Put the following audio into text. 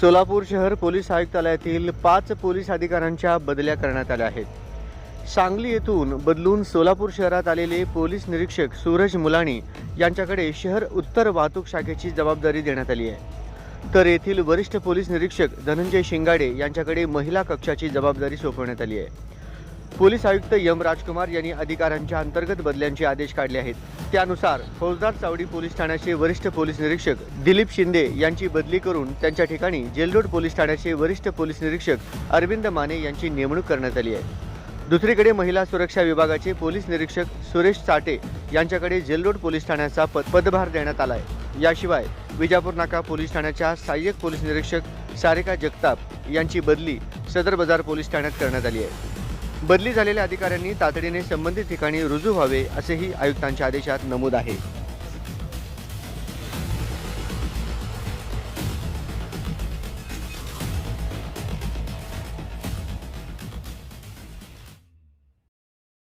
सोलापूर शहर पोलीस आयुक्तालयातील पाच पोलीस अधिकाऱ्यांच्या बदल्या करण्यात आल्या आहेत. सांगली येथून बदलून सोलापूर शहरात आलेले पोलीस निरीक्षक सूरज मुलाणी यांच्याकडे शहर उत्तर वाहतूक शाखेची जबाबदारी देण्यात आली आहे. तर येथील वरिष्ठ पोलीस निरीक्षक धनंजय शिंगाडे यांच्याकडे महिला कक्षाची जबाबदारी सोपवण्यात आली आहे. पोलीस आयुक्त यम राजकुमार यांनी अधिकाऱ्यांच्या अंतर्गत बदल्यांचे आदेश काढले आहेत. त्यानुसार फौजदार चावडी पोलीस ठाण्याचे वरिष्ठ पोलीस निरीक्षक दिलीप शिंदे यांची बदली करून त्यांच्या ठिकाणी जेलरोड पोलीस ठाण्याचे वरिष्ठ पोलीस निरीक्षक अरविंद माने यांची नेमणूक करण्यात आली आहे. दुसरीकडे महिला सुरक्षा विभागाचे पोलीस निरीक्षक सुरेश साटे यांच्याकडे जेलरोड पोलीस ठाण्याचा पद पदभार देण्यात आला आहे. याशिवाय विजापूर नाका पोलीस ठाण्याच्या सहाय्यक पोलीस निरीक्षक सारिका जगताप यांची बदली सदर बाजार पोलीस ठाण्यात करण्यात आली आहे. बदली झालेल्या अधिकाऱ्यांनी तातडीने संबंधित ठिकाणी रुजू व्हावे असेही आयुक्तांच्या आदेशात नमूद आहे.